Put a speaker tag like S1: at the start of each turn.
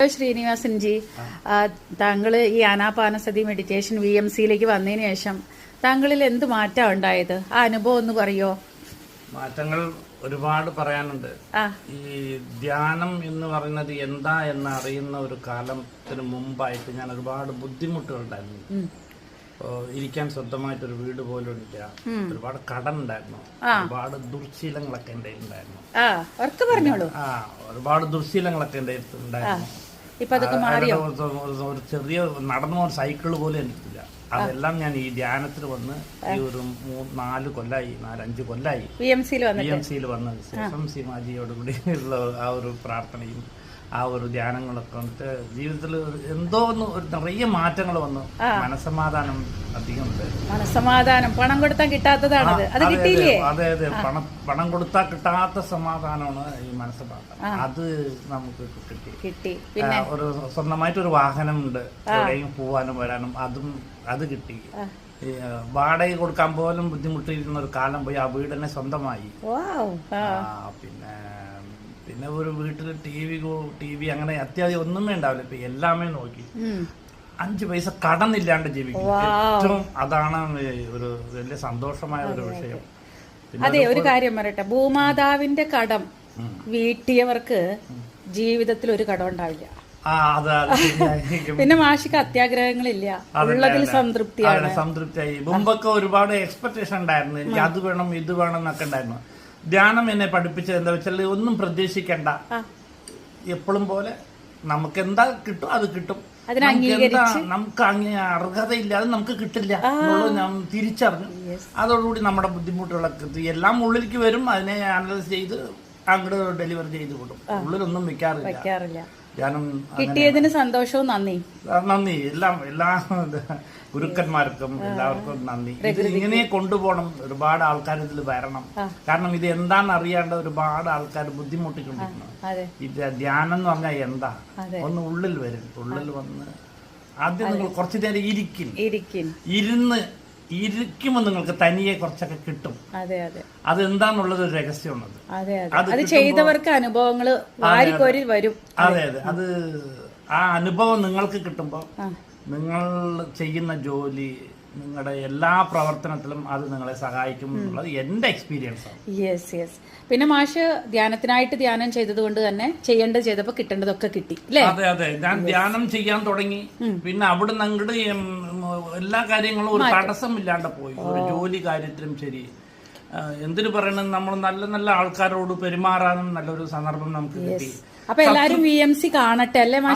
S1: Hello Sreenivasan G താങ്കൾ ഈ ആനാപാനസതി meditation V M സിയിലേക്ക് വന്നതിന് ശേഷം താങ്കളിൽ എന്ത് മാറ്റം ഉണ്ടായത്? ആ അനുഭവം ഒന്ന് പറയോ?
S2: മാറ്റങ്ങൾ ഒരുപാട് പറയാനുണ്ട്. ഈ ധ്യാനം എന്ന് പറയുന്നത് എന്താ എന്ന് അറിയുന്ന ഒരു കാലത്തിന് മുമ്പായിട്ട് ഞാൻ ഒരുപാട് ബുദ്ധിമുട്ടുകളുണ്ടായിരുന്നു.
S1: ഇരിക്കാൻ
S2: സ്വന്തമായിട്ട് ഒരു സ്വന്തമായിട്ടൊരു വീട് പോലും ഇല്ല. ഒരുപാട് കടം ഉണ്ടായിരുന്നു ഒരുപാട് ദുർശീലങ്ങളൊക്കെ എന്റെ ഉണ്ടായിരുന്നു
S1: ആ
S2: ഒരുപാട് ദുർശീലങ്ങളൊക്കെ എന്റെ ഉണ്ടായിരുന്നു
S1: ഇപ്പൊ അതൊക്കെ മാറിയോ?
S2: ഒരു- ചെറിയ നടന്നു പോകുന്ന സൈക്കിൾ പോലും എനിക്കില്ല. അതെല്ലാം ഞാൻ ഈ ധ്യാനത്തിൽ വന്ന് ഈ ഒരു നാല് കൊല്ലായി നാലഞ്ച് കൊല്ലായി
S1: വി എം സിയിൽ
S2: വന്നതിന് ശേഷം സീമാജിയോട് കൂടി ഉള്ള ആ ഒരു പ്രാർത്ഥനയും ആ ഒരു ധ്യാനങ്ങളൊക്കെ വന്നിട്ട് ജീവിതത്തിൽ എന്തോ ഒന്ന് ഒരു നിറയെ മാറ്റങ്ങൾ വന്നു. മനസമാധാനം അധികം
S1: മനസമാധാനം. പണം കൊടുത്താൽ കിട്ടാത്തതാണ് അത്
S2: അതെ,
S1: കിട്ടിയില്ലേ?
S2: അതെ അതെ. പണം പണം കൊടുത്താൽ കിട്ടാത്ത സമാധാനമാണ് ഈ മനസ്സമാധാനം അത് നമുക്ക് കിട്ടി.
S1: കിട്ടി.
S2: പിന്നെ? ഒരു സ്വന്തമായിട്ട് ഒരു വാഹനമുണ്ട് എവിടെയും പോവാനും വരാനും. അതും അത് കിട്ടി. വാടക കൊടുക്കാൻ പോലും ബുദ്ധിമുട്ടിയിരുന്ന ഒരു കാലം പോയി. ആ വീടിനെ സ്വന്തമായി. പിന്നെ പിന്നെ ഒരു വീട്ടിൽ ടി വി ടി വി അങ്ങനെ അത്യാവശ്യം ഒന്നുമേ ഉണ്ടാവില്ല ഇപ്പൊ എല്ലാമേ നോക്കി. അഞ്ച് പൈസ കടന്നില്ലാണ്ട് ജീവിക്കും. ഏറ്റവും അതാണ് ഒരു വലിയ സന്തോഷമായ ഒരു വിഷയം.
S1: അതെ. ഒരു കാര്യം പറയട്ടെ. ഭൂമാതാവിന്റെ കടം വീട്ടിയവർക്ക് ജീവിതത്തിൽ ഒരു കടം ഉണ്ടാവില്ല. പിന്നെ മാഷിക്ക് അത്യാഗ്രഹങ്ങളില്ല. ഉള്ളതിൽ സംതൃപ്തിയാണ്.
S2: സംതൃപ്തിയായി. മുമ്പൊക്കെ ഒരുപാട് എക്സ്പെക്ടേഷൻ ഉണ്ടായിരുന്നു. എനിക്ക് അത് വേണം ഇത് വേണം എന്നൊക്കെ ഉണ്ടായിരുന്നു. ധ്യാനം എന്നെ പഠിപ്പിച്ചത് എന്താ വെച്ചാൽ ഒന്നും പ്രതീക്ഷിക്കണ്ട. എപ്പോഴും പോലെ നമുക്ക് എന്താ കിട്ടും അത് കിട്ടും. നമുക്ക് എന്താ നമുക്ക് അങ്ങ് അർഹതയില്ലാതെ നമുക്ക് കിട്ടില്ല എന്നുള്ളത് ഞാൻ തിരിച്ചറിഞ്ഞു. അതോടുകൂടി നമ്മുടെ ബുദ്ധിമുട്ടുകളൊക്കെ എല്ലാം ഉള്ളിലേക്ക് വരും അതിനെ അനലൈസ് ചെയ്ത് അങ്ങോട്ട് ഡെലിവറി ചെയ്ത് കൊടുക്കും. ഉള്ളിലൊന്നും വെക്കാറില്ല. ധ്യാനം
S1: കിട്ടിയതിന് സന്തോഷവും നന്ദി.
S2: നന്ദി. എല്ലാം എല്ലാ ഗുരുക്കന്മാർക്കും എല്ലാവർക്കും നന്ദി. ഇത് ഇങ്ങനെ കൊണ്ടുപോകണം. ഒരുപാട് ആൾക്കാർ ഇതിൽ വരണം. കാരണം ഇത് എന്താണെന്ന് അറിയാണ്ട് ഒരുപാട് ആൾക്കാർ ബുദ്ധിമുട്ടിക്കൊണ്ടിരിക്കുന്നു. ഇത് ധ്യാനം എന്ന് പറഞ്ഞാൽ എന്താ? ഒന്ന് ഉള്ളിൽ വരും. ഉള്ളിൽ വന്ന് ആദ്യം നിങ്ങൾ കുറച്ചു നേരം ഇരിക്കും. ഇരുന്ന് ഇരിക്കുമ്പോൾ നിങ്ങൾക്ക് തനിയെ കുറച്ചൊക്കെ കിട്ടും.
S1: അതെ അതെ.
S2: അതെന്താന്നുള്ളത് ഒരു രഹസ്യമുള്ളത്.
S1: അതെ അതെ.
S2: അത്
S1: അത് ചെയ്തവർക്ക് അനുഭവങ്ങൾ വാരിക്കോരി വരും.
S2: അതെ അതെ. അത് ആ അനുഭവം നിങ്ങൾക്ക് കിട്ടുമ്പോൾ നിങ്ങൾ ചെയ്യുന്ന ജോലി നിങ്ങളുടെ എല്ലാ പ്രവർത്തനത്തിലും അത് നിങ്ങളെ സഹായിക്കും എന്നുള്ളത് എന്റെ എക്സ്പീരിയൻസ് ആണ്.
S1: യെസ് യെസ് പിന്നെ മാഷ് ധ്യാനത്തിനായിട്ട് ധ്യാനം ചെയ്തത് കൊണ്ട് തന്നെ ചെയ്യേണ്ടത് ചെയ്തപ്പോ കിട്ടേണ്ടതൊക്കെ കിട്ടി അല്ലേ?
S2: അതെ അതെ. ഞാൻ ധ്യാനം ചെയ്യാൻ തുടങ്ങി. പിന്നെ അവിടെ അങ്ങോട്ട് എല്ലാ കാര്യങ്ങളും ഒരു തടസ്സമില്ലാണ്ട് പോയി. ഒരു ജോലി കാര്യത്തിലും ശരി. എന്തിനു പറയണം നമ്മൾ നല്ല നല്ല ആൾക്കാരോട് പെരുമാറാനും നല്ലൊരു സന്ദർഭം നമുക്ക് കിട്ടി.
S1: അപ്പൊ എല്ലാരും വി എം സി കാണട്ടെ അല്ലേ